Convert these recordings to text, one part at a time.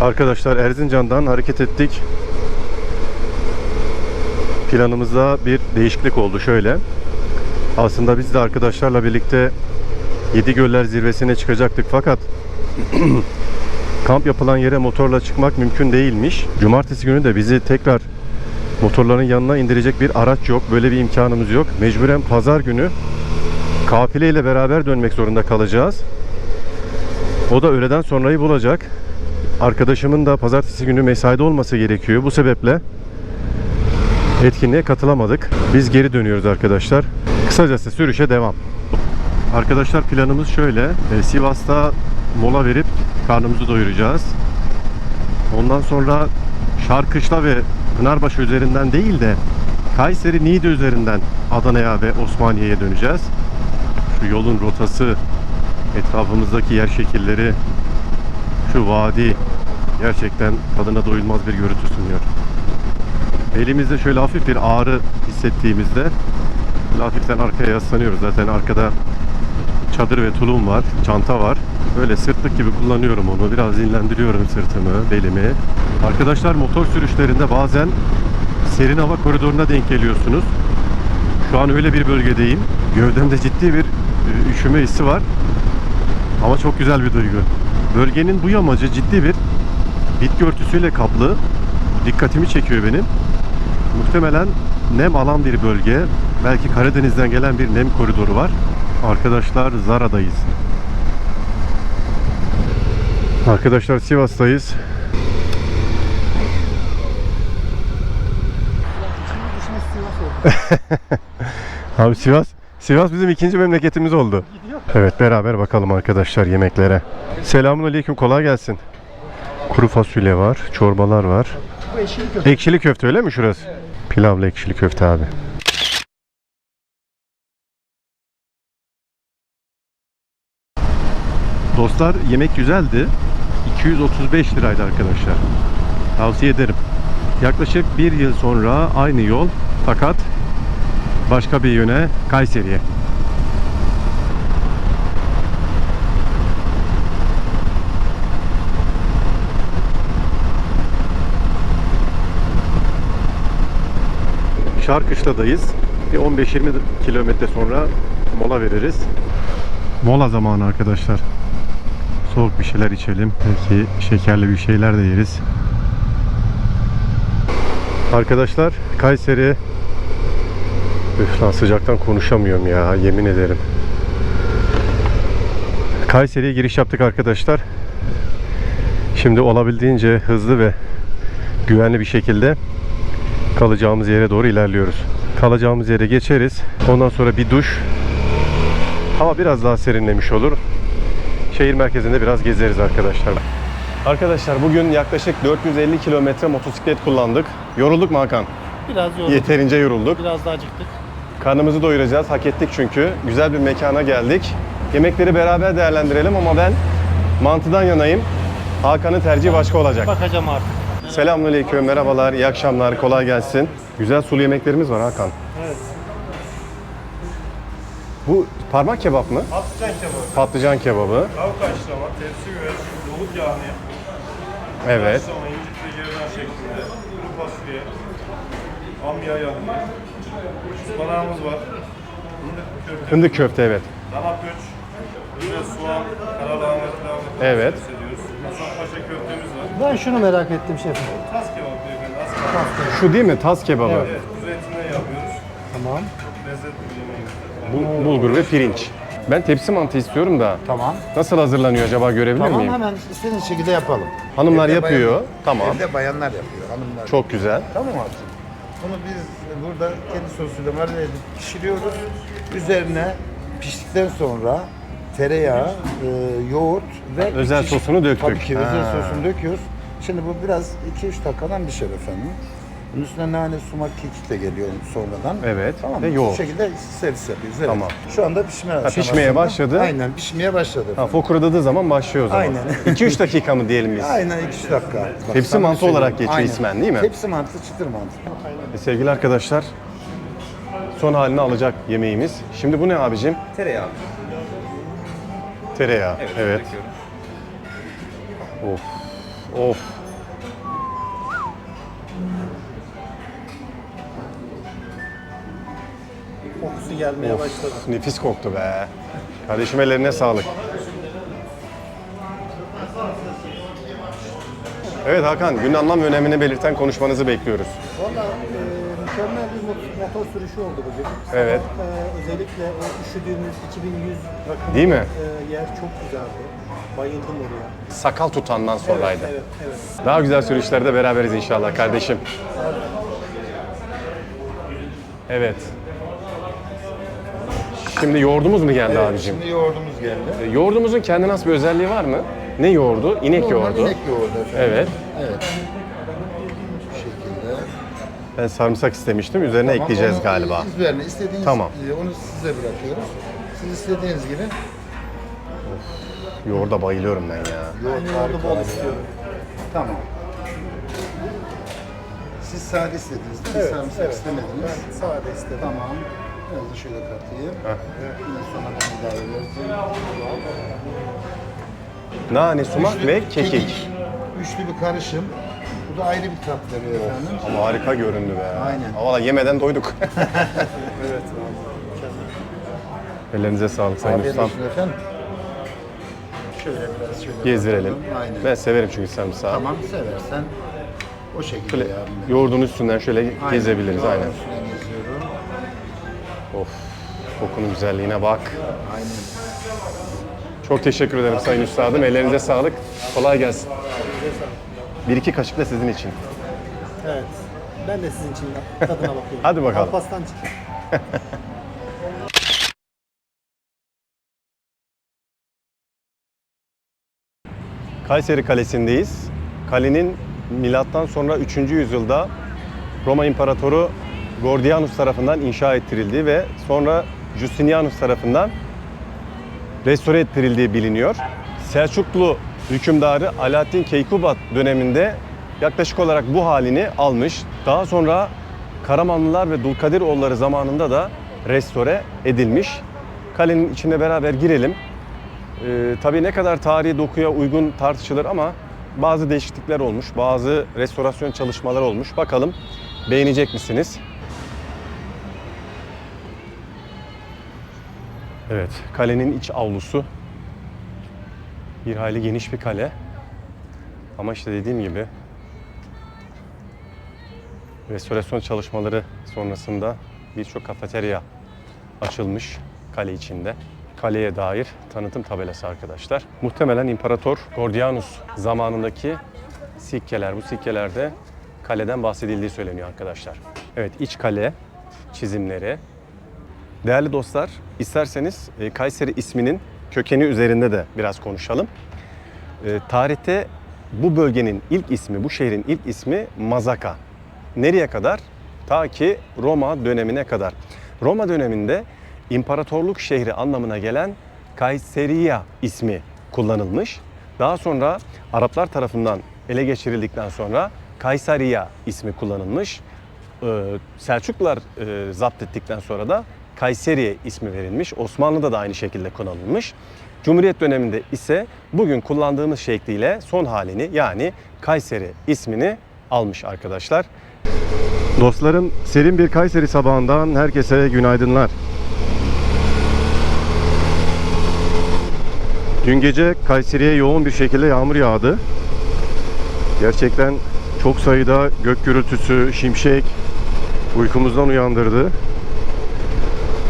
Arkadaşlar Erzincan'dan hareket ettik. Planımızda bir değişiklik oldu şöyle. Aslında biz de arkadaşlarla birlikte Yedi Göller zirvesine çıkacaktık fakat kamp yapılan yere motorla çıkmak mümkün değilmiş. Cumartesi günü de bizi tekrar motorların yanına indirecek bir araç yok. Böyle bir imkanımız yok. Mecburen pazar günü kafile ile beraber dönmek zorunda kalacağız. O da öğleden sonrayı bulacak. Arkadaşımın da pazartesi günü mesaide olması gerekiyor. Bu sebeple etkinliğe katılamadık. Biz geri dönüyoruz arkadaşlar. Kısacası sürüşe devam. Arkadaşlar planımız şöyle. E, Sivas'ta mola verip karnımızı doyuracağız. Ondan sonra Şarkışla ve Pınarbaşı üzerinden değil de Kayseri Niğde üzerinden Adana'ya ve Osmaniye'ye döneceğiz. Şu yolun rotası, etrafımızdaki yer şekilleri, şu vadi gerçekten tadına doyulmaz bir görüntü sunuyor. Elimizde şöyle hafif bir ağrı hissettiğimizde hafiften arkaya yaslanıyoruz. Zaten arkada çadır ve tulum var, çanta var. Böyle sırtlık gibi kullanıyorum onu. Biraz dinlendiriyorum sırtımı, belimi. Arkadaşlar motor sürüşlerinde bazen serin hava koridoruna denk geliyorsunuz. Şu an öyle bir bölgedeyim. Gövdemde ciddi bir e, üşüme hissi var. Ama çok güzel bir duygu. Bölgenin bu yamacı ciddi bir bitki örtüsüyle kaplı. Dikkatimi çekiyor benim. Muhtemelen nem alan bir bölge. Belki Karadeniz'den gelen bir nem koridoru var. Arkadaşlar Zara'dayız. Arkadaşlar Sivas'tayız. Abi Sivas, Sivas bizim ikinci memleketimiz oldu. Evet beraber bakalım arkadaşlar yemeklere. Selamun aleyküm kolay gelsin. Kuru fasulye var, çorbalar var. Eşini köfte. Ekşili köfte öyle mi şurası? Pilavlı ekşili köfte abi. Dostlar yemek güzeldi. 235 liraydı arkadaşlar. Tavsiye ederim. Yaklaşık bir yıl sonra aynı yol fakat başka bir yöne Kayseri'ye. Şarkışla'dayız. Bir 15-20 kilometre sonra mola veririz. Mola zamanı arkadaşlar. Soğuk bir şeyler içelim. Belki şekerli bir şeyler de yeriz. Arkadaşlar Kayseri Üf lan sıcaktan konuşamıyorum ya yemin ederim. Kayseri'ye giriş yaptık arkadaşlar. Şimdi olabildiğince hızlı ve güvenli bir şekilde kalacağımız yere doğru ilerliyoruz. Kalacağımız yere geçeriz. Ondan sonra bir duş. Hava biraz daha serinlemiş olur. Şehir merkezinde biraz gezeriz arkadaşlar. Arkadaşlar bugün yaklaşık 450 kilometre motosiklet kullandık. Yorulduk mu Hakan? Biraz yorulduk. Yeterince yorulduk. Biraz daha acıktık. Karnımızı doyuracağız. Hak ettik çünkü. Güzel bir mekana geldik. Yemekleri beraber değerlendirelim ama ben mantıdan yanayım. Hakan'ın tercihi başka olacak. Bakacağım artık. Selamünaleyküm, merhabalar, iyi akşamlar, kolay gelsin. Güzel sulu yemeklerimiz var Hakan. Evet. Bu parmak kebap mı? Patlıcan kebabı, Patlıcan kebabı. tavuk haşlama, tepsi güveç, nohut yağını, Evet. haşlama, incikli gerdan şeklinde, kuru fasulye, amya yanında, ıspanağımız var, fındık köfte, Fındık köfte evet. dana pöç, biber, soğan, karalahana pilavı Evet. ediyoruz. Hasanpaşa köftemiz var. Ben şunu merak ettim şefim. Tas kebabı beyefendi, az kebap. Şu değil mi? Tas kebabı. Evet, kuzu etinden yapıyoruz. Tamam. Lezzetli bir yemeğimiz. Bul- bulgur ve pirinç. Ben tepsi mantı istiyorum da Tamam. nasıl hazırlanıyor acaba görebilir Tamam miyim? hemen istediğiniz şekilde yapalım. Hanımlar Evde yapıyor. bayan- Tamam. Evde bayanlar yapıyor, hanımlar. Çok güzel. Tamam abicim. Bunu biz burada kendi sosuyla marine edip pişiriyoruz. Üzerine piştikten sonra tereyağı, e, yoğurt ve Özel iki- sosunu döktük. Tabii ki özel Ha. sosunu döküyoruz. Şimdi bu biraz 2-3 dakikadan pişer efendim. Bunun üstüne nane, sumak, kekik de geliyor sonradan. Evet, Tamam ve mı? yoğurt. Bu şekilde servis yapıyoruz. Evet. Tamam. Şu anda pişme aşamasında. pişmeye başladı. Aynen pişmeye başladı. Ha, efendim. fokurdadığı zaman başlıyor o zaman. Aynen. 2-3 dakika mı diyelim biz? Aynen 2-3 dakika. Bak, Tepsi sana mantı olarak geçiyor ismen, değil mi? Tepsi mantı, çıtır mantı. E, Sevgili arkadaşlar, son halini alacak yemeğimiz. Şimdi bu ne abicim? Tereyağı. Tereyağı. Evet. Evet. döküyorum. Of. of. Kokusu gelmeye başladı. Nefis koktu be. Kardeşim ellerine sağlık. Evet Hakan, günün anlam ve önemini belirten konuşmanızı bekliyoruz. Valla e, mükemmel bir mot- motor sürüşü oldu bugün. Evet. E, özellikle o üşüdüğümüz 2100 rakımlı Değil mi? e, yer çok güzeldi. Bayıldım oraya. Sakal tutandan sonraydı. Evet, evet. Daha güzel sürüşlerde beraberiz inşallah kardeşim. Evet. Şimdi yoğurdumuz mu geldi abicim? Şimdi yoğurdumuz geldi. E, Yoğurdumuzun kendine has bir özelliği var mı? Ne yoğurdu? İnek Normal yoğurdu. inek yoğurdu efendim. Evet. Evet. Ben sarımsak istemiştim. Üzerine Tamam, ekleyeceğiz onu galiba. Üzerine istediğiniz, Tamam. onu size bırakıyoruz. Siz istediğiniz gibi Yoğurda bayılıyorum ben ya. yoğurt Ben yoğurdu bol istiyorum. Tamam. Siz sade istediniz değil mi? Evet, Sarımsak evet. istemediniz. Ben sade istedim. Tamam. Biraz da şöyle katayım. Ondan sonra ben ilave vereceğim. Nane, sumak Üçlü ve kekik. Üçlü bir karışım. Bu da ayrı bir tat veriyor efendim. Ama harika göründü be. Aynen. Valla yemeden doyduk. Evet. Ellerinize sağlık Sayın Afiyet Ustam. olsun efendim. Şöyle biraz şöyle. Gezdirelim. bakalım. Aynen. Ben severim çünkü sarımsağı. Tamam seversen o şekilde Şöyle yavrum. yoğurdun üstünden şöyle Aynen. gezebiliriz Yoğurdun aynen. üstünden geziyorum. Of. Kokunun güzelliğine bak. Aynen. Çok teşekkür ederim Sayın Üstadım. Ellerinize sağlık. Kolay gelsin. Bir iki kaşık da sizin için. Evet. Ben de sizin için tadına bakıyorum. Hadi bakalım. Alpaslan çıkın. Kayseri Kalesi'ndeyiz. Kalenin milattan sonra 3. yüzyılda Roma İmparatoru Gordianus tarafından inşa ettirildiği ve sonra Justinianus tarafından restore ettirildiği biliniyor. Selçuklu hükümdarı Alaaddin Keykubat döneminde yaklaşık olarak bu halini almış. Daha sonra Karamanlılar ve Dulkadiroğulları zamanında da restore edilmiş. Kalenin içine beraber girelim. Ee, tabii ne kadar tarihi dokuya uygun tartışılır ama bazı değişiklikler olmuş, bazı restorasyon çalışmaları olmuş. Bakalım beğenecek misiniz? Evet, kalenin iç avlusu. Bir hayli geniş bir kale. Ama işte dediğim gibi restorasyon çalışmaları sonrasında birçok kafeterya açılmış kale içinde. Kaleye dair tanıtım tabelası arkadaşlar. Muhtemelen İmparator Gordianus zamanındaki sikkeler. Bu sikkelerde kaleden bahsedildiği söyleniyor arkadaşlar. Evet iç kale çizimleri. Değerli dostlar, isterseniz e, Kayseri isminin kökeni üzerinde de biraz konuşalım. E, tarihte bu bölgenin ilk ismi, bu şehrin ilk ismi Mazaka. Nereye kadar? Ta ki Roma dönemine kadar. Roma döneminde imparatorluk şehri anlamına gelen Kayseriya ismi kullanılmış. Daha sonra Araplar tarafından ele geçirildikten sonra Kayseriya ismi kullanılmış. Ee, Selçuklular e, zapt ettikten sonra da Kayseriye ismi verilmiş. Osmanlı'da da aynı şekilde kullanılmış. Cumhuriyet döneminde ise bugün kullandığımız şekliyle son halini yani Kayseri ismini almış arkadaşlar. Dostlarım serin bir Kayseri sabahından herkese günaydınlar. Dün gece Kayseri'ye yoğun bir şekilde yağmur yağdı. Gerçekten çok sayıda gök gürültüsü, şimşek uykumuzdan uyandırdı.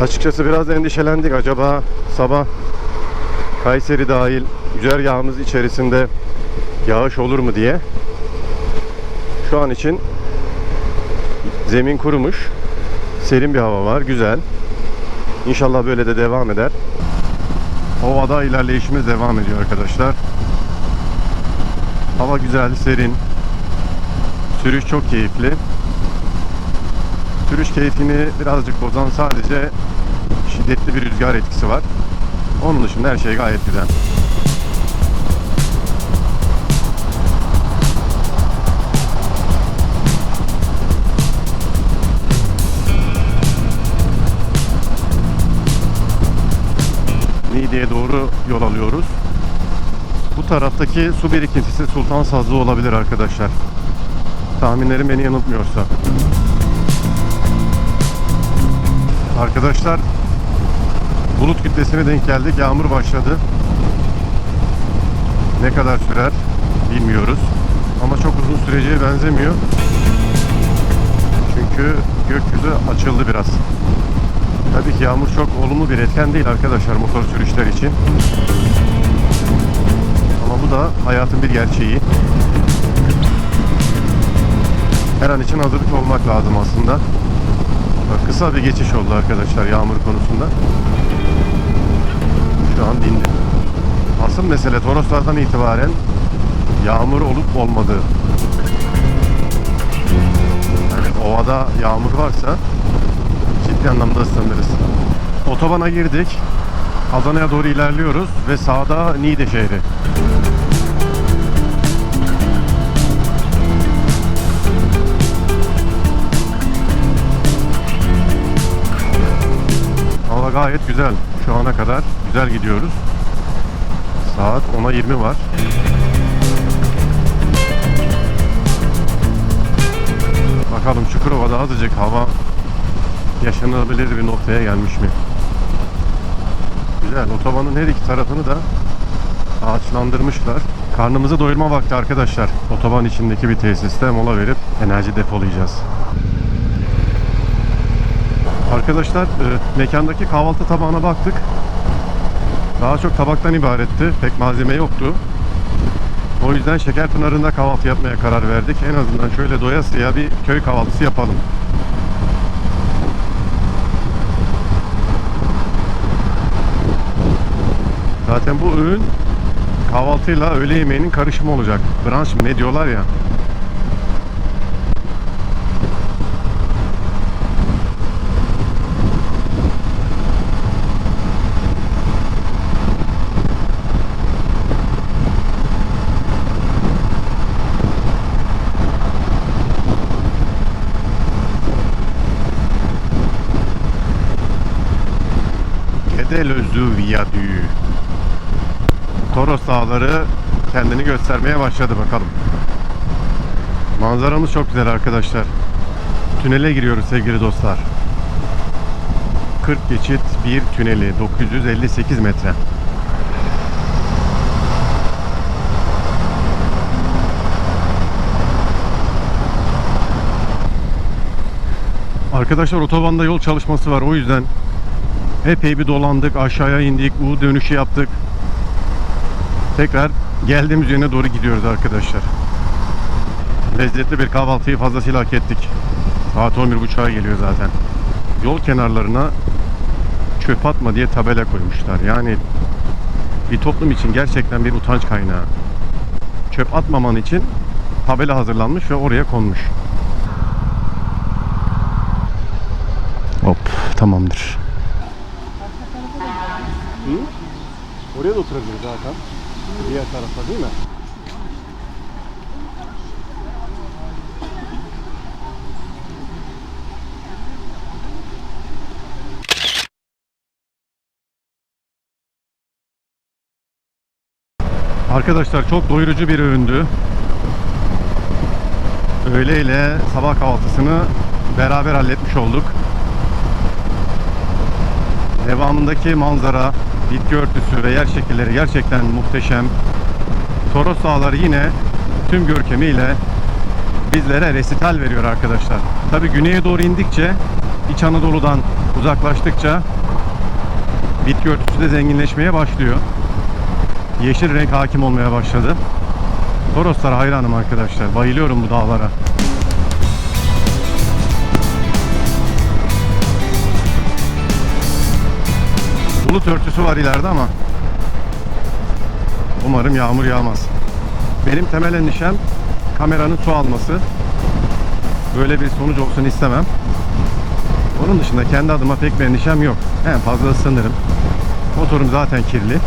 Açıkçası biraz endişelendik. Acaba sabah Kayseri dahil güzergahımız içerisinde yağış olur mu diye. Şu an için zemin kurumuş. Serin bir hava var. Güzel. İnşallah böyle de devam eder. Ovada ilerleyişimiz devam ediyor arkadaşlar. Hava güzel, serin. Sürüş çok keyifli. Sürüş keyfini birazcık bozan sadece şiddetli bir rüzgar etkisi var. Onun dışında her şey gayet güzel. Niğde'ye doğru yol alıyoruz. Bu taraftaki su birikintisi Sultan Sazlı olabilir arkadaşlar. Tahminlerim beni yanıltmıyorsa. Arkadaşlar bulut kütlesine denk geldik. Yağmur başladı. Ne kadar sürer bilmiyoruz. Ama çok uzun süreceğe benzemiyor. Çünkü gökyüzü açıldı biraz. Tabii ki yağmur çok olumlu bir etken değil arkadaşlar motor sürüşler için. Ama bu da hayatın bir gerçeği. Her an için hazırlıklı olmak lazım aslında. Bak, kısa bir geçiş oldu arkadaşlar yağmur konusunda. Şu an dindi. Asıl mesele Toroslardan itibaren yağmur olup olmadığı. Yani ovada yağmur varsa ciddi anlamda ıslanırız. Otobana girdik. Adana'ya doğru ilerliyoruz ve sağda Niğde şehri. Hava gayet güzel. Şu ana kadar güzel gidiyoruz. Saat 10'a 20 var. Bakalım Çukurova'da azıcık hava yaşanabilir bir noktaya gelmiş mi? Güzel. Otobanın her iki tarafını da ağaçlandırmışlar. Karnımızı doyurma vakti arkadaşlar. Otoban içindeki bir tesiste mola verip enerji depolayacağız. Arkadaşlar e, mekandaki kahvaltı tabağına baktık. Daha çok tabaktan ibaretti. Pek malzeme yoktu. O yüzden Şekerpınarı'nda kahvaltı yapmaya karar verdik. En azından şöyle doyasıya bir köy kahvaltısı yapalım. Zaten bu öğün kahvaltıyla öğle yemeğinin karışımı olacak. Brunch mı ne diyorlar ya. Gedelözü Viyadüğü. Toros Dağları kendini göstermeye başladı bakalım. Manzaramız çok güzel arkadaşlar. Tünele giriyoruz sevgili dostlar. 40 geçit bir tüneli 958 metre. Arkadaşlar otobanda yol çalışması var o yüzden epey bir dolandık aşağıya indik U dönüşü yaptık tekrar geldiğimiz yöne doğru gidiyoruz arkadaşlar. Lezzetli bir kahvaltıyı fazlasıyla hak ettik. Saat 11.30'a geliyor zaten. Yol kenarlarına çöp atma diye tabela koymuşlar. Yani bir toplum için gerçekten bir utanç kaynağı. Çöp atmaman için tabela hazırlanmış ve oraya konmuş. Hop tamamdır. Oraya da oturabiliriz zaten. Diğer tarafa değil mi? Arkadaşlar çok doyurucu bir öğündü. Öğle ile sabah kahvaltısını beraber halletmiş olduk. Devamındaki manzara, bitki örtüsü ve yer şekilleri gerçekten muhteşem. Toros Dağları yine tüm görkemiyle bizlere resital veriyor arkadaşlar. Tabi güneye doğru indikçe İç Anadolu'dan uzaklaştıkça bitki örtüsü de zenginleşmeye başlıyor. Yeşil renk hakim olmaya başladı. Toroslara hayranım arkadaşlar. Bayılıyorum bu dağlara. Bulut örtüsü var ileride ama umarım yağmur yağmaz. Benim temel endişem kameranın su alması. Böyle bir sonuç olsun istemem. Onun dışında kendi adıma pek bir endişem yok. En fazla ısınırım. Motorum zaten kirli.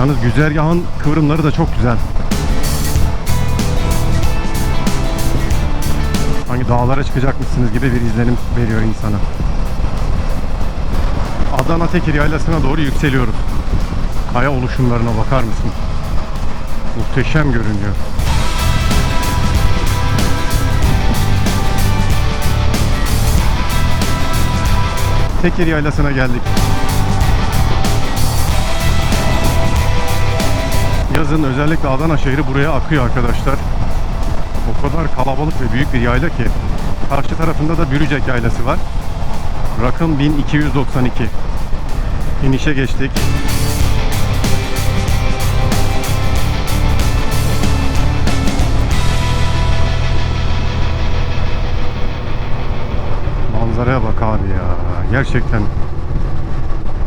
Yalnız güzergahın kıvrımları da çok güzel. Hangi dağlara çıkacakmışsınız gibi bir izlenim veriyor insana. Adana Tekir Yaylası'na doğru yükseliyoruz. Kaya oluşumlarına bakar mısın? Muhteşem görünüyor. Tekir Yaylası'na geldik. Yazın özellikle Adana şehri buraya akıyor arkadaşlar. O kadar kalabalık ve büyük bir yayla ki. Karşı tarafında da Bürücek Yaylası var. Rakım 1292. İnişe geçtik. Manzaraya bak abi ya. Gerçekten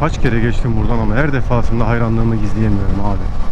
kaç kere geçtim buradan ama her defasında hayranlığımı gizleyemiyorum abi.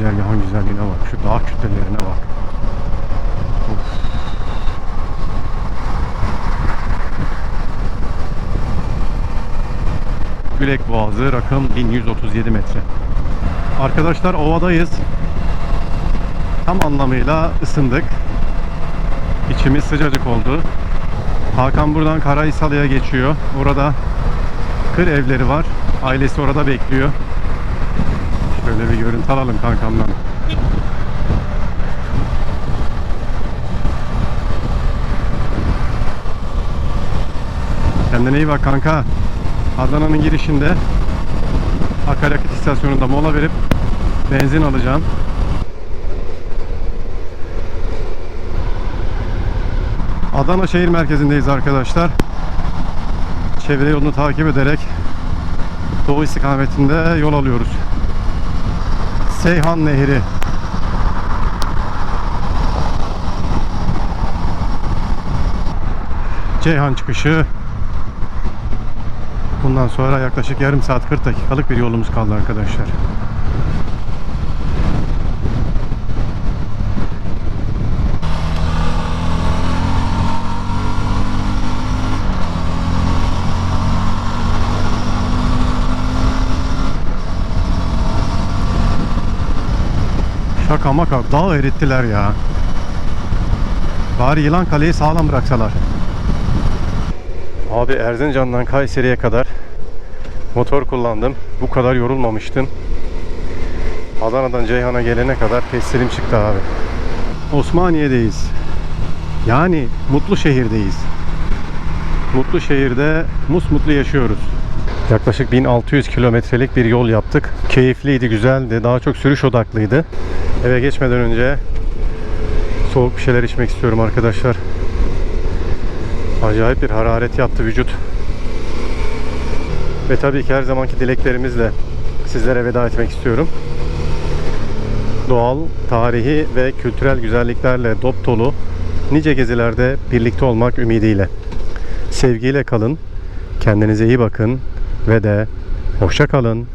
Güzergahın güzelliğine bak. Şu dağ kütlelerine bak. Of. Gülek Boğazı rakım 1137 metre. Arkadaşlar ovadayız. Tam anlamıyla ısındık. İçimiz sıcacık oldu. Hakan buradan Karahisalı'ya geçiyor. Orada kır evleri var. Ailesi orada bekliyor. Şöyle bir görüntü alalım kankamdan. Kendine iyi bak kanka. Adana'nın girişinde akaryakıt istasyonunda mola verip benzin alacağım. Adana şehir merkezindeyiz arkadaşlar. Çevre yolunu takip ederek doğu istikametinde yol alıyoruz. Seyhan Nehri. Ceyhan çıkışı. Bundan sonra yaklaşık yarım saat 40 dakikalık bir yolumuz kaldı arkadaşlar. Şaka maka dağ erittiler ya. Bari yılan kaleyi sağlam bıraksalar. Abi Erzincan'dan Kayseri'ye kadar motor kullandım. Bu kadar yorulmamıştım. Adana'dan Ceyhan'a gelene kadar pestilim çıktı abi. Osmaniye'deyiz. Yani mutlu şehirdeyiz. Mutlu şehirde musmutlu yaşıyoruz. Yaklaşık 1600 kilometrelik bir yol yaptık. Keyifliydi, güzeldi. Daha çok sürüş odaklıydı. Eve geçmeden önce soğuk bir şeyler içmek istiyorum arkadaşlar. Acayip bir hararet yaptı vücut. Ve tabii ki her zamanki dileklerimizle sizlere veda etmek istiyorum. Doğal, tarihi ve kültürel güzelliklerle dop dolu nice gezilerde birlikte olmak ümidiyle. Sevgiyle kalın, kendinize iyi bakın ve de hoşça kalın.